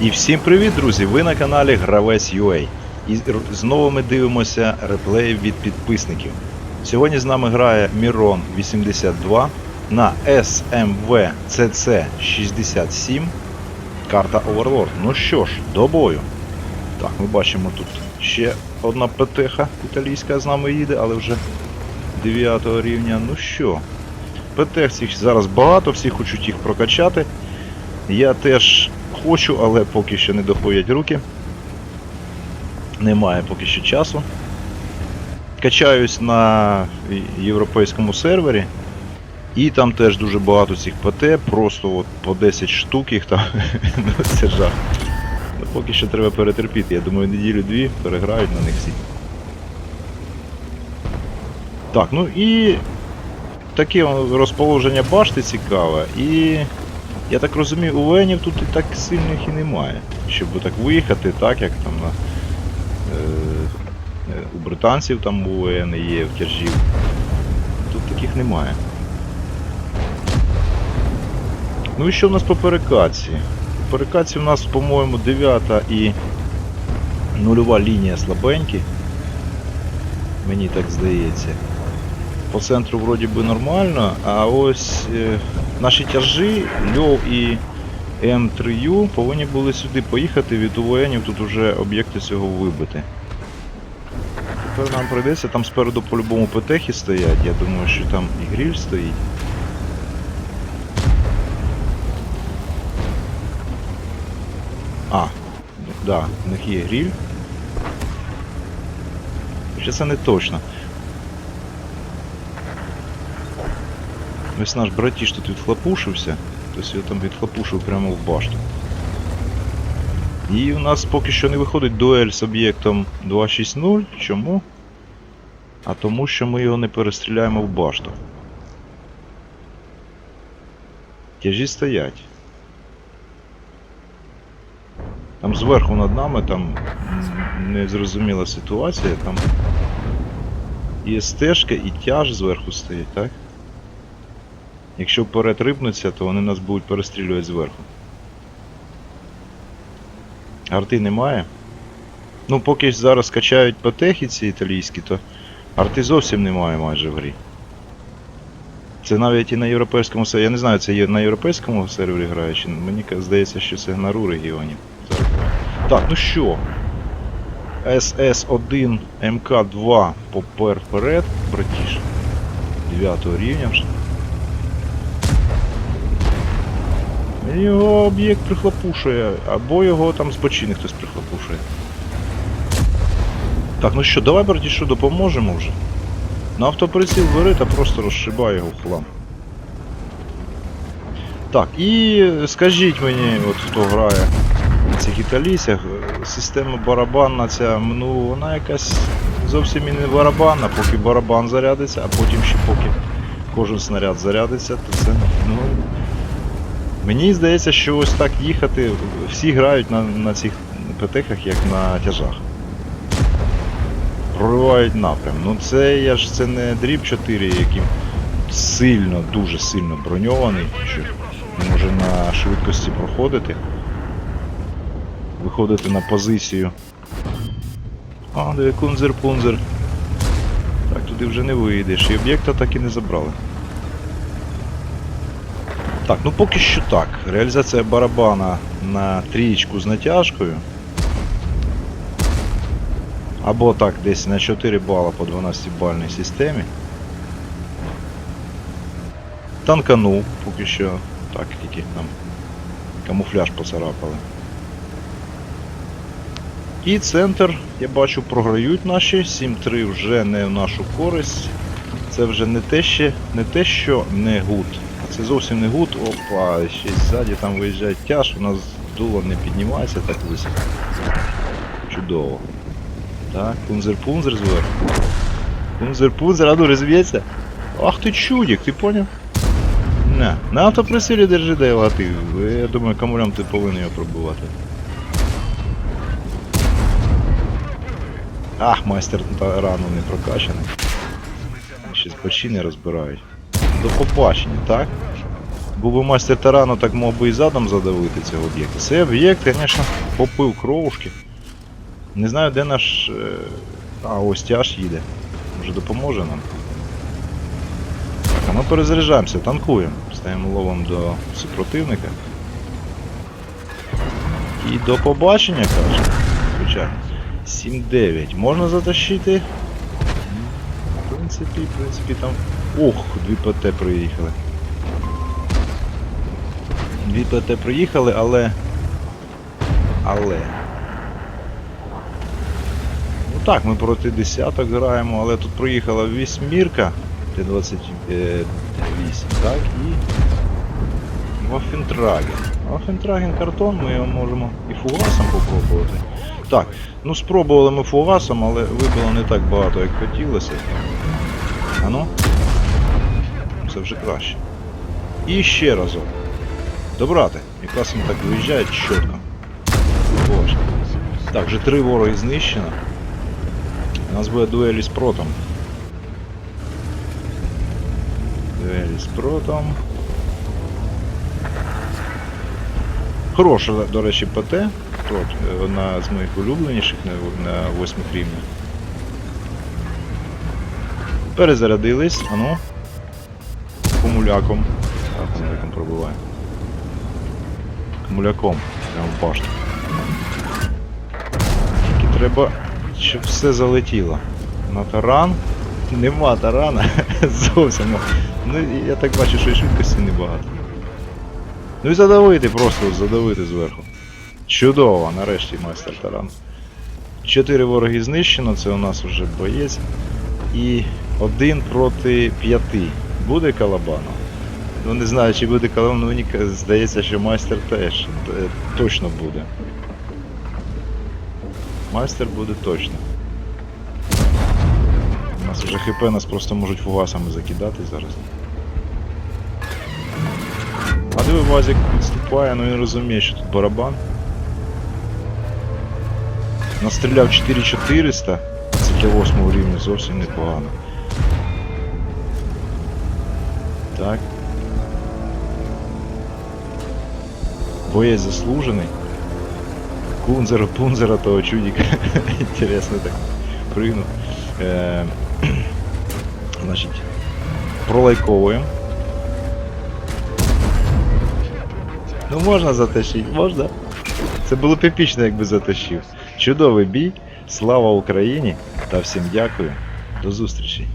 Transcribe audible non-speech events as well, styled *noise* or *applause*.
І всім привіт, друзі! Ви на каналі Гравець UA. І знову ми дивимося реплеї від підписників. Сьогодні з нами грає Мірон 82 на SMV CC 67 карта Overlord. Ну що ж, до бою. Так, ми бачимо тут ще одна ПТХ італійська з нами їде, але вже 9 рівня. Ну що, ПТХ зараз багато, всі хочуть їх прокачати. Я теж хочу, але поки що не доходять руки. Немає поки що часу. Качаюсь на європейському сервері. І там теж дуже багато цих ПТ, просто от по 10 штук їх там. *laughs* ну це жах. Ну поки що треба перетерпіти. Я думаю, неділю-дві переграють на них всі. Так, ну і таке розположення башти цікаве. І я так розумію, у Венів тут і так сильних і немає. Щоб так виїхати, так як там на, е, е, у британців там у є в тяжів. Тут таких немає. Ну і що в нас по перекаці? По перекаці в нас, по-моєму, 9 і нульова лінія слабенькі. Мені так здається. По центру вроді би нормально, а ось е, наші тяжі, Льов і М3Ю повинні були сюди поїхати від УВНів, тут вже об'єкти цього вибити. Тепер нам прийдеться, там спереду по-любому ПТХи стоять, я думаю, що там і гріль стоїть. А, да, в них є гріль. Хоча це не точно. Ось наш братіш тут відхлопушився, тобто його там відхлопушив прямо в башту. І у нас поки що не виходить дуель з об'єктом 260. Чому? А тому, що ми його не перестріляємо в башту. Тяжі стоять. Там зверху над нами там незрозуміла ситуація, там і стежка, і тяж зверху стоять, так? Якщо вперед рипнуться, то вони нас будуть перестрілювати зверху. Арти немає. Ну, поки зараз качають потехи ці італійські, то арти зовсім немає майже в грі. Це навіть і на європейському сервері. Я не знаю, це є на європейському сервері грає, чи мені здається, що це на РУ регіоні. Так, ну що? СС1 МК2 попер вперед, братіш. 9 рівня вже. Його об'єкт прихлопушує, або його там з бочини хтось прихлопушує. Так, ну що, давай, братішу, допоможемо вже. На автоприціл бери та просто розшибай його в хлам. Так, і скажіть мені, от хто грає на цих італійцях, система барабанна ця, ну вона якась зовсім і не барабанна, поки барабан зарядиться, а потім ще поки кожен снаряд зарядиться, то це, ну. Мені здається, що ось так їхати, всі грають на, на цих ПТХах, як на тяжах. Проривають напрям. Ну це я ж це не дріб 4, яким сильно, дуже сильно броньований, що може на швидкості проходити. Виходити на позицію. А, де кунзер-пунзер. Так, туди вже не вийдеш. І об'єкта так і не забрали. Так, ну поки що так. Реалізація барабана на трієчку з натяжкою. Або так, десь на 4 бала по 12 бальній системі. Танканув, поки що так, тільки там камуфляж поцарапали. І центр, я бачу, програють наші. 7-3 вже не в нашу користь. Це вже не те, ще, не те, що не гуд. Це зовсім не гуд. Опа, ще ззаді там виїжджає тяж, у нас дуло не піднімається так високо. Чудово. Так, пунзер-пунзер зверху. Пунзер-пунзер, а ну розб'ється. Ах ти чудик, ти поняв? Не, на автоприсилі держи Дейла, ти. Я думаю, камулям ти повинен його пробувати. Ах, майстер рану не прокачаний. Ще з бочини розбирають. До побачення, так? Був би майстер тарану, так мог би і задом задавити цього об'єкта. Цей об'єкт, звісно, попив кровушки. Не знаю, де наш. е, А, ось тяж їде. Може допоможе нам. Так, а ми перезаряджаємося, танкуємо. Стаємо ловом до супротивника. І до побачення, каже. Звичайно. 7-9. Можна затащити. В принципі, в принципі там. Ох, дві ПТ приїхали. Дві ПТ приїхали, але. Але. Ну так, ми проти десяток граємо, але тут проїхала вісьмірка Т-28, так, і Вафентраген. Вафентраген картон, ми його можемо і фугасом попробувати. Так, ну спробували ми фугасом, але вибило не так багато, як хотілося. А ну? Це вже краще. І ще разок. Добрати. Якраз він так виїжджає чітко. Ось. Так, вже три вороги знищено. У нас буде дуелі з протом. Дуелі з протом. Хороша, до речі, ПТ. Прот, е, одна з моїх улюбленіших на, 8 рівнях. Перезарядились, ану. Кумуляком. Так, кумуляком пробиває. Кумуляком. Прямо в. Тільки треба, щоб все залетіло. На таран. Нема тарана. *laughs* Зовсім. Ну, я так бачу, що і швидкості небагато. Ну і задавити просто, задавити зверху. Чудово, нарешті майстер таран. Чотири вороги знищено, це у нас вже боєць. І один проти п'яти. Буде калабану? Ну не знаю, чи буде калабану, мені здається, що майстер теж е, точно буде. Майстер буде точно. У нас вже хп нас просто можуть фугасами закидати зараз. А диви Вазик відступає, ну він розуміє, що тут барабан. Настріляв 4400, це для 8 рівня зовсім непогано. Так. Боєць заслужений. Кунзера, пунзера того чудика. *laughs* Інтересно так прыгнув. Е, *clears throat* значить, пролайковуємо. Ну можна затащити, можна. Це було б епічно, якби затащив. Чудовий бій. Слава Україні та всім дякую. До зустрічі.